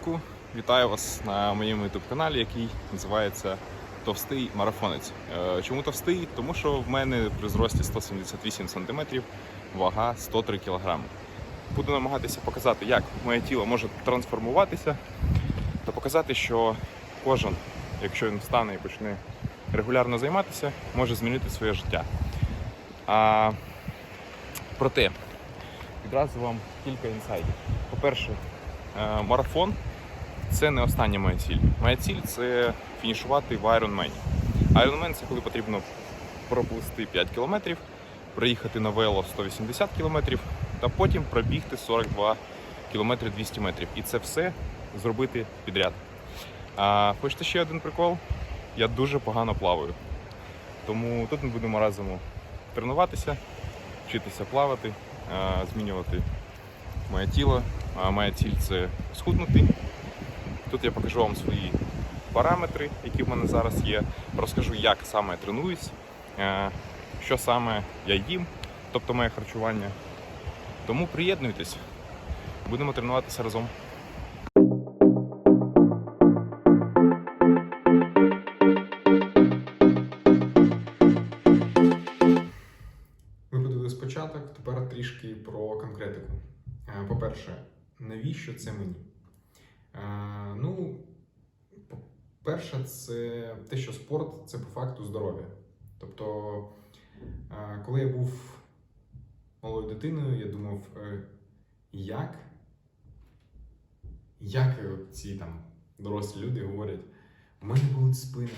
ранку. Вітаю вас на моєму youtube каналі, який називається Товстий марафонець. Е, Чому товстий? Тому що в мене при зрості 178 см, вага 103 кг. Буду намагатися показати, як моє тіло може трансформуватися, та показати, що кожен, якщо він встане і почне регулярно займатися, може змінити своє життя. А, проте, відразу вам кілька інсайдів. По-перше, марафон це не остання моя ціль. Моя ціль це фінішувати в Ironman. Ironman це коли потрібно проплисти 5 кілометрів, проїхати на вело 180 кілометрів та потім пробігти 42 кілометри 200 метрів. І це все зробити підряд. А хочете ще один прикол? Я дуже погано плаваю. Тому тут ми будемо разом тренуватися, вчитися плавати, е, змінювати моє тіло. Моя ціль це схуднути. Тут я покажу вам свої параметри, які в мене зараз є. Розкажу, як саме я тренуюсь, е, що саме я їм, тобто моє харчування. Тому приєднуйтесь, будемо тренуватися разом. Ми подивилися спочаток, тепер трішки про конкретику. Е, По-перше, навіщо це мені? Е, Ну, по-перше, це те, що спорт це по факту здоров'я. Тобто, е, коли я був малою дитиною, я думав, е, як, як ці там дорослі люди говорять, у мене болить спина,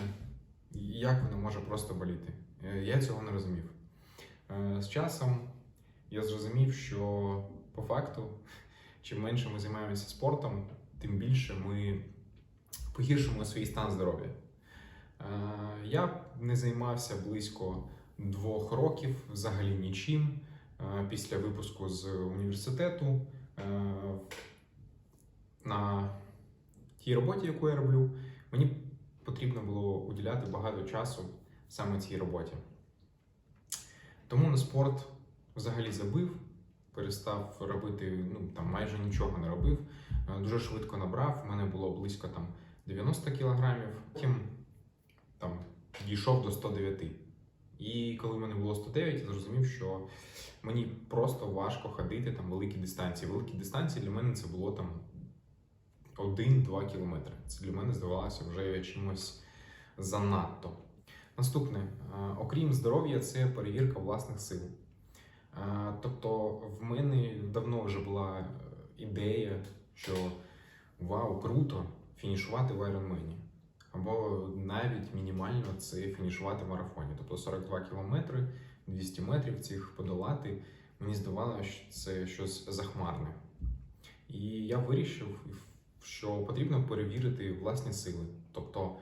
як воно може просто боліти? Е, Я цього не розумів. Е, З часом я зрозумів, що по факту, чим менше ми займаємося спортом, тим більше ми погіршимо свій стан здоров'я. Е, Я не займався близько двох років взагалі нічим. Е, Після випуску з університету е, на тій роботі, яку я роблю, мені потрібно було уділяти багато часу саме цій роботі. Тому на спорт взагалі забив, перестав робити, ну там майже нічого не робив. Е, Дуже швидко набрав. У мене було близько там 90 кілограмів. Потім там дійшов до 109. І коли в мене було 109, я зрозумів, що мені просто важко ходити там великі дистанції. Великі дистанції для мене це було там 1-2 кілометри. Це для мене здавалося вже чимось занадто. Наступне, е, окрім здоров'я, це перевірка власних сил. Тобто, в мене давно вже була е, ідея, що вау, круто фінішувати в Ironman. Або навіть мінімально це фінішувати в марафоні. Тобто 42 кілометри, 200 метрів цих подолати. Мені здавалося, що це щось захмарне. І я вирішив, що потрібно перевірити власні сили. Тобто,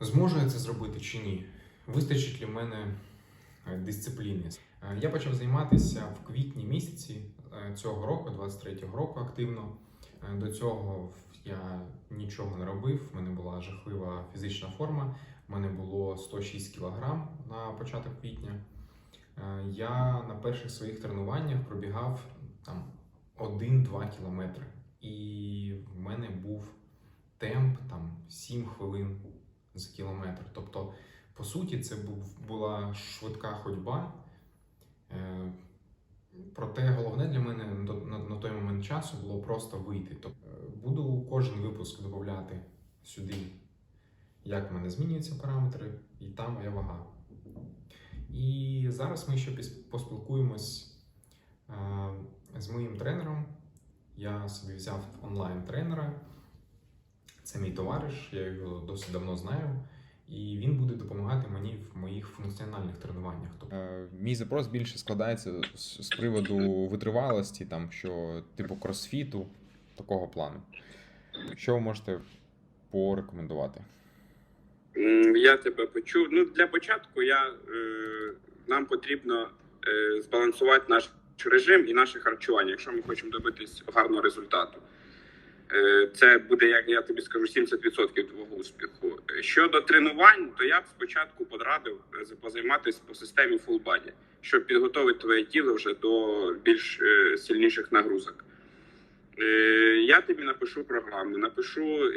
Зможу я це зробити чи ні? Вистачить ли в мене дисципліни? Е, Я почав займатися в квітні місяці е, цього року, 23-го року, активно. Е, До цього я нічого не робив. У мене була жахлива фізична форма. У мене було 106 кг на початок квітня. Е, Я на перших своїх тренуваннях пробігав там 1-2 кілометри. І в мене був темп там 7 хвилин за кілометр. Тобто, по суті, це була швидка ходьба. Е, проте головне для мене на, той момент часу було просто вийти. Е, буду кожен випуск додати сюди, як в мене змінюються параметри, і та моя вага. І зараз ми ще поспілкуємось е, з моїм тренером. Я собі взяв онлайн-тренера. Це мій товариш, я його досить давно знаю, і він буде допомагати мені в моїх функціональних тренуваннях. Тобто, Е, Мій запрос більше складається з, з приводу витривалості, там що типу кросфіту, такого плану. Що ви можете порекомендувати? Я тебе почув. Ну для початку я е, нам потрібно е, збалансувати наш режим і наше харчування, якщо ми хочемо добитись гарного результату. Е, це буде, як я тобі скажу, 70% твого успіху. Щодо тренувань, то я б спочатку подрадив е, позайматися по системі body, щоб підготувати твоє тіло вже до більш е, сильніших нагрузок. Я тобі напишу програму, напишу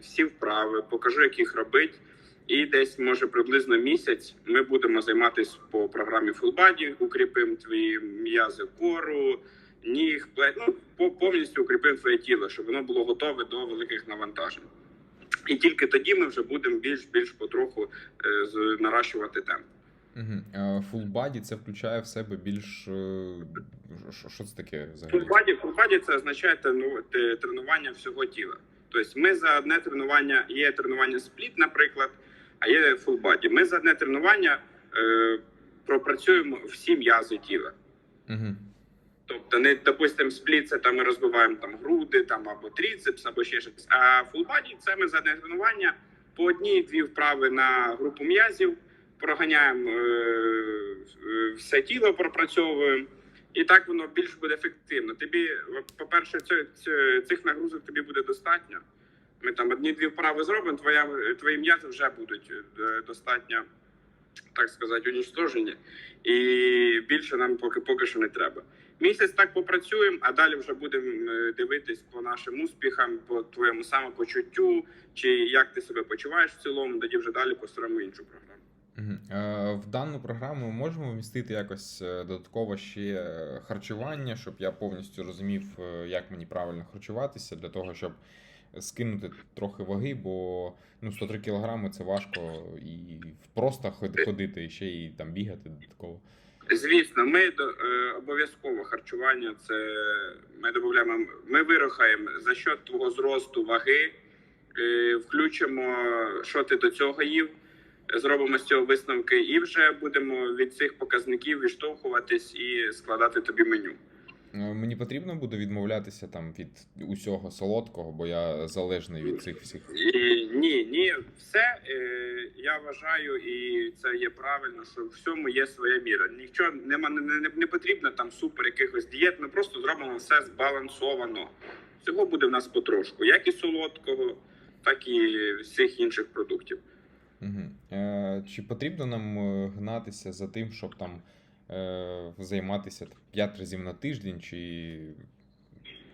всі вправи, покажу, як їх робити. І десь, може, приблизно місяць ми будемо займатися по програмі Body, укріпимо твої м'язи кору, ніг, плеч, ну, по- повністю укріпимо твоє тіло, щоб воно було готове до великих навантажень. І тільки тоді ми вже будемо більш-більш потроху е, з- наращувати темп. Full body це включає в себе більш. е, що- Що це таке взагалі? Фулбаді, фулбаді це означає трену- тренування всього тіла. Тобто ми за одне тренування, є тренування спліт, наприклад, а є фулбаді. Ми за одне тренування е, пропрацюємо всі м'язи тіла. Угу. Тобто, не допустимо, спліт це там ми розбиваємо там груди, там або тріцепс, або ще щось. А фулбаді це ми за тренування по одній-дві вправи на групу м'язів, проганяємо е, е, все тіло, пропрацьовуємо. І так воно більш буде ефективно. Тобі, по-перше, цих нагрузок тобі буде достатньо. Ми там одні-дві вправи зробимо, твоя, твої м'язи вже будуть е, достатньо, так сказати, унічтожені. І більше нам поки поки що не треба. Місяць так попрацюємо, а далі вже будемо дивитись по нашим успіхам, по твоєму самопочуттю, чи як ти себе почуваєш в цілому, тоді вже далі построїмо іншу програму. Е, в дану програму можемо вмістити якось е, додатково ще е, харчування, щоб я повністю розумів, як мені правильно харчуватися, для того, щоб скинути трохи ваги, бо ну, 103 кілограми це важко і просто ход- ходити, і ще й там бігати додатково. Звісно, ми е, обов'язково харчування. Це ми додаємо, ми вирухаємо за що твого зросту ваги, е, включимо, що ти до цього їв, зробимо з цього висновки, і вже будемо від цих показників відштовхуватись і складати тобі меню. Е, Мені потрібно буде відмовлятися там від усього солодкого, бо я залежний від цих всіх. І, ні, ні, все е, я вважаю, і це є правильно, що в всьому є своя міра. Нічого нема не, не, не потрібно там супер якихось дієт. Ми просто зробимо все збалансовано. Цього буде в нас потрошку, як і солодкого, так і всіх інших продуктів. Угу. Е, чи потрібно нам е, гнатися за тим, щоб там е, займатися 5 разів на тиждень, чи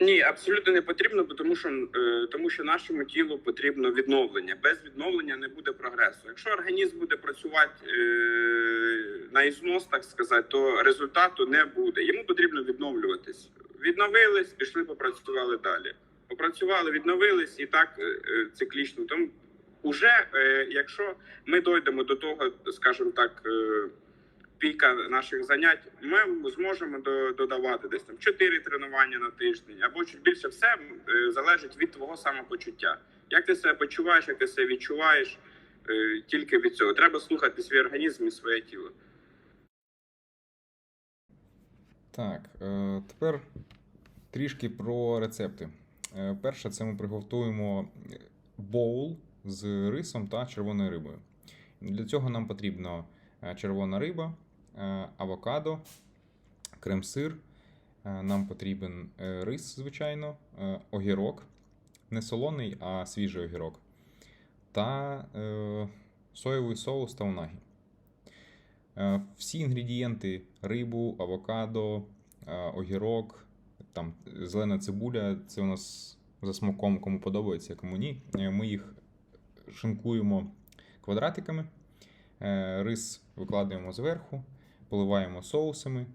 Ні, абсолютно не потрібно, тому що е, тому що нашому тілу потрібно відновлення. Без відновлення не буде прогресу. Якщо організм буде працювати е, на ізнос, так сказати, то результату не буде. Йому потрібно відновлюватись. Відновились, пішли, попрацювали далі. Попрацювали, відновились і так е, е, циклічно. Тому уже е, якщо ми дойдемо до того, скажімо так. Е, піка наших занять, ми зможемо до- додавати десь там 4 тренування на тиждень або чуть більше. Все е, залежить від твого самопочуття. Як ти себе почуваєш, як ти себе відчуваєш, е, тільки від цього. Треба слухати свій організм і своє тіло. Так, е, тепер трішки про рецепти. Перше, це ми приготуємо боул з рисом та червоною рибою. Для цього нам потрібно червона риба, авокадо, крем-сир. е, Нам потрібен е, рис, звичайно, е, огірок, не солоний, а свіжий огірок, та е, соєвий соус та унагі. Е, Всі інгредієнти рибу, авокадо, е, огірок, там зелена цибуля це у нас за смаком, кому подобається, кому ні. Е, Ми їх шинкуємо квадратиками, е, рис викладаємо зверху, поливаємо соусами,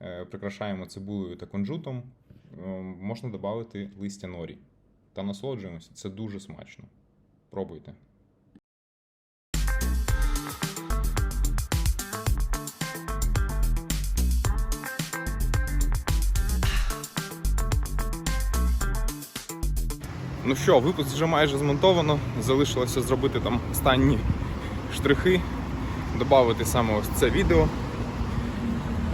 е, прикрашаємо цибулею та кунжутом. Е, Можна додати листя норі та насолоджуємося. Це дуже смачно. Пробуйте. Ну що, випуск вже майже змонтовано. Залишилося зробити там останні штрихи, додати саме ось це відео.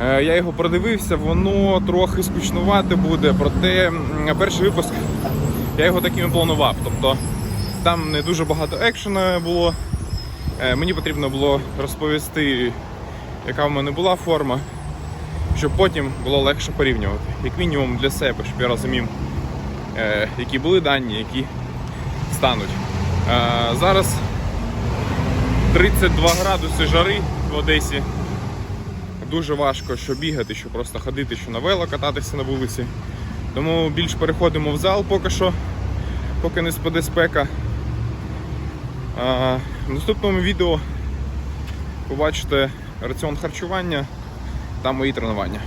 Е, Я його продивився, воно трохи скучнувате буде, проте перший випуск я його таким і планував. Тобто там не дуже багато екшена було. Е, Мені потрібно було розповісти, яка в мене була форма, щоб потім було легше порівнювати. Як мінімум для себе, щоб я розумів, е, які були дані, які стануть. Зараз 32 градуси жари в Одесі. Дуже важко що бігати, що просто ходити, що на вело кататися на вулиці. Тому більш переходимо в зал поки що, поки не спаде спека. А, в наступному відео побачите раціон харчування та мої тренування.